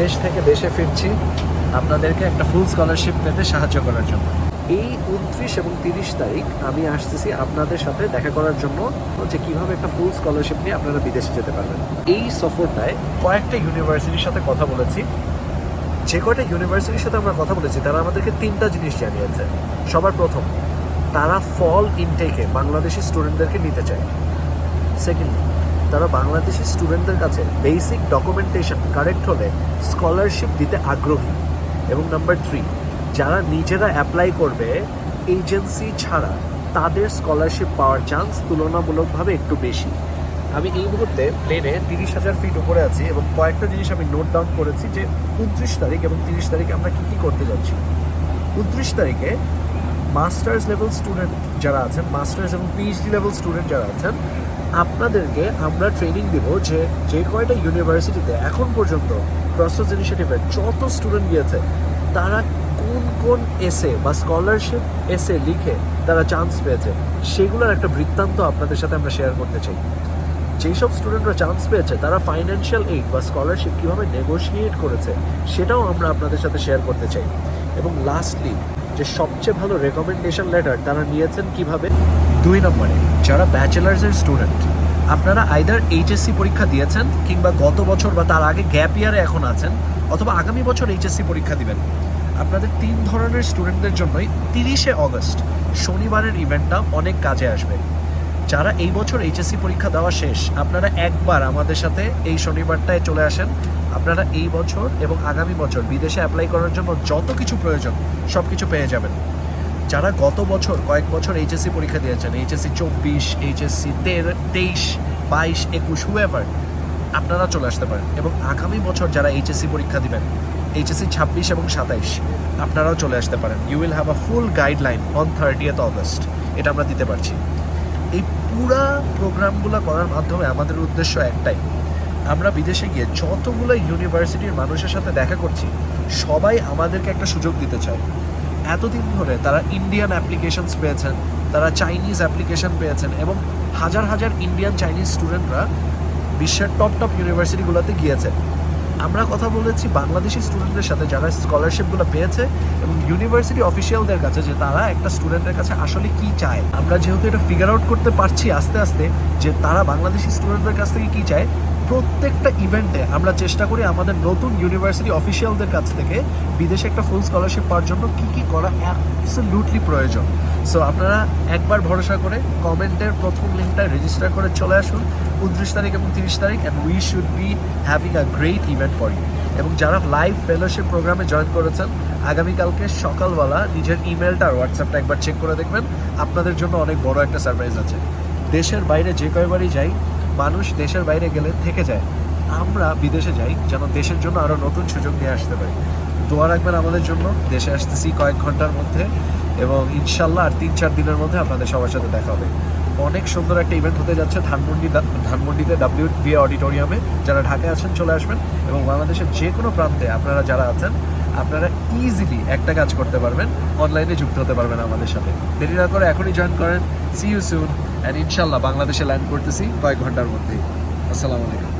বিদেশ থেকে দেশে ফিরছি, আপনাদেরকে একটা ফুল স্কলারশিপ পেতে সাহায্য করার জন্য। এই উনত্রিশ এবং তিরিশ তারিখ আমি আসতেছি আপনাদের সাথে দেখা করার জন্য যে কীভাবে একটা ফুল স্কলারশিপ নিয়ে আপনারা বিদেশে যেতে পারবেন। এই সফরটায় কয়েকটা ইউনিভার্সিটির সাথে কথা বলেছি। যে কয়টা ইউনিভার্সিটির সাথে আমরা কথা বলেছি, তারা আমাদেরকে তিনটা জিনিস জানিয়েছে। সবার প্রথম, তারা ফল ইনটেকে বাংলাদেশি স্টুডেন্টদেরকে নিতে চায়। সেকেন্ড তারা বাংলাদেশি স্টুডেন্টদের কাছে বেসিক ডকুমেন্টেশন কারেক্ট হলে স্কলারশিপ দিতে আগ্রহী। এবং নাম্বার থ্রি যারা নিজেরা অ্যাপ্লাই করবে এজেন্সি ছাড়া তাদের স্কলারশিপ পাওয়ার চান্স তুলনামূলকভাবে একটু বেশি। আমি এই মুহূর্তে প্লেনে তিরিশ হাজার ফিট উপরে আছি এবং কয়েকটা জিনিস আমি নোট ডাউন করেছি যে, উনত্রিশ তারিখ এবং তিরিশ তারিখে আমরা কী কী করতে যাচ্ছি? উনত্রিশ তারিখে মাস্টার্স লেভেল স্টুডেন্ট যারা আছেন, মাস্টার্স এবং পিএইচডি লেভেল স্টুডেন্ট যারা আছেন, আপনাদেরকে আমরা ট্রেনিং দিব যে যে কয়টা ইউনিভার্সিটিতে এখন পর্যন্ত প্রসেস ইনিশিয়েটিভের যত স্টুডেন্ট গিয়েছে, তারা কোন কোন এসে বা স্কলারশিপ এসে লিখে তারা চান্স পেয়েছে, সেগুলোর একটা বৃত্তান্ত আপনাদের সাথে আমরা শেয়ার করতে চাই। যেই সব স্টুডেন্টরা চান্স পেয়েছে, তারা ফাইন্যান্সিয়াল এইড বা স্কলারশিপ কীভাবে নেগোশিয়েট করেছে, সেটাও আমরা আপনাদের সাথে শেয়ার করতে চাই। এবং লাস্টলি যে সবচেয়ে ভালো রেকমেন্ডেশন লেটার তারা নিয়েছেন কীভাবে? দুই নম্বরে, যারা ব্যাচেলার্সের স্টুডেন্ট আপনারা আইদার এইচএসসি পরীক্ষা দিয়েছেন কিংবা গত বছর বা তার আগে গ্যাপ ইয়ারে এখন আছেন, অথবা আগামী বছর এইচএসসি পরীক্ষা দিবেন। আপনাদের তিন ধরনের স্টুডেন্টদের জন্যই তিরিশে অগস্ট শনিবারের ইভেন্টটা অনেক কাজে আসবে। যারা এই বছর এইচএসসি পরীক্ষা দেওয়া শেষ, আপনারা একবার আমাদের সাথে এই শনিবারটায় চলে আসেন। আপনারা এই বছর এবং আগামী বছর বিদেশে অ্যাপ্লাই করার জন্য যত কিছু প্রয়োজন সব কিছু পেয়ে যাবেন। যারা গত বছর, কয়েক বছর এইচএসসি পরীক্ষা দিয়েছেন এইচএসসি চব্বিশ এইচএসসি তেইশ, বাইশ, একুশ হুয়েভার আপনারা চলে আসতে পারেন। এবং আগামী বছর যারা এইচএসসি পরীক্ষা দিবেন এইচএসসি ছাব্বিশ এবং সাতাইশ, আপনারাও চলে আসতে পারেন। You will have a full guideline on thirtieth August এটা আমরা দিতে পারছি। এই পুরা প্রোগ্রামগুলো করার মাধ্যমে আমাদের উদ্দেশ্য একটাই। আমরা বিদেশে গিয়ে যতগুলো ইউনিভার্সিটির মানুষের সাথে দেখা করছি, সবাই আমাদেরকে একটা সুযোগ দিতে চায়। এতদিন ধরে তারা ইন্ডিয়ান অ্যাপ্লিকেশনস পেয়েছেন, তারা চাইনিজ অ্যাপ্লিকেশন পেয়েছেন এবং হাজার হাজার ইন্ডিয়ান চাইনিজ স্টুডেন্টরা বিশ্বের টপ টপ ইউনিভার্সিটিগুলোতে গিয়েছে আমরা কথা বলেছি বাংলাদেশি স্টুডেন্টদের সাথে যারা স্কলারশিপগুলো পেয়েছে এবং ইউনিভার্সিটি অফিসিয়ালদের কাছে যে তারা একটা স্টুডেন্টের কাছে আসলে কি চায়। আমরা যেহেতু এটা ফিগার আউট করতে পারছি আস্তে আস্তে যে তারা বাংলাদেশি স্টুডেন্টদের কাছ থেকে কি চায় প্রত্যেকটা ইভেন্টে আমরা চেষ্টা করি আমাদের নতুন ইউনিভার্সিটি অফিসিয়ালদের কাছ থেকে বিদেশে একটা ফুল স্কলারশিপ পাওয়ার জন্য কী কী করা অ্যাবসলিউটলি প্রয়োজন। সো আপনারা একবার ভরসা করে কমেন্টের প্রথম লিঙ্কটা রেজিস্টার করে চলে আসুন, উনত্রিশ তারিখ এবং তিরিশ তারিখ and we should be having a great event for you এবং যারা লাইভ ফেলোশিপ প্রোগ্রামে জয়েন করেছেন, আগামীকালকে সকালবেলা নিজের ইমেলটা আর হোয়াটসঅ্যাপটা একবার চেক করে দেখবেন। আপনাদের জন্য অনেক বড় একটা সারপ্রাইজ আছে। দেশের বাইরে যে কয়বারই যাই মানুষ দেশের বাইরে গেলে থেকে যায়। আমরা বিদেশে যাই, যেন দেশের জন্য আরও নতুন সুযোগ নিয়ে আসতে পারি। দোয়া রাখবেন আমাদের জন্য। দেশে আসতেছি কয়েক ঘণ্টার মধ্যে এবং ইনশাল্লাহ আর তিন চার দিনের মধ্যে আপনাদের সবার সাথে দেখা হবে। অনেক সুন্দর একটা ইভেন্ট হতে যাচ্ছে ধানমন্ডি ধানমন্ডিতে ডাব্লিউ বি অডিটোরিয়ামে যারা ঢাকায় আছেন চলে আসবেন এবং বাংলাদেশের যে কোনো প্রান্তে আপনারা যারা আছেন, আপনারা ইজিলি একটা কাজ করতে পারবেন। অনলাইনে যুক্ত হতে পারবেন আমাদের সাথে। দেরি না করে এখনই জয়েন করেন। সি ইউ সুন অ্যান্ড ইনশাল্লাহ বাংলাদেশে ল্যান্ড করতেছি কয়েক ঘণ্টার মধ্যেই। আসসালামু আলাইকুম।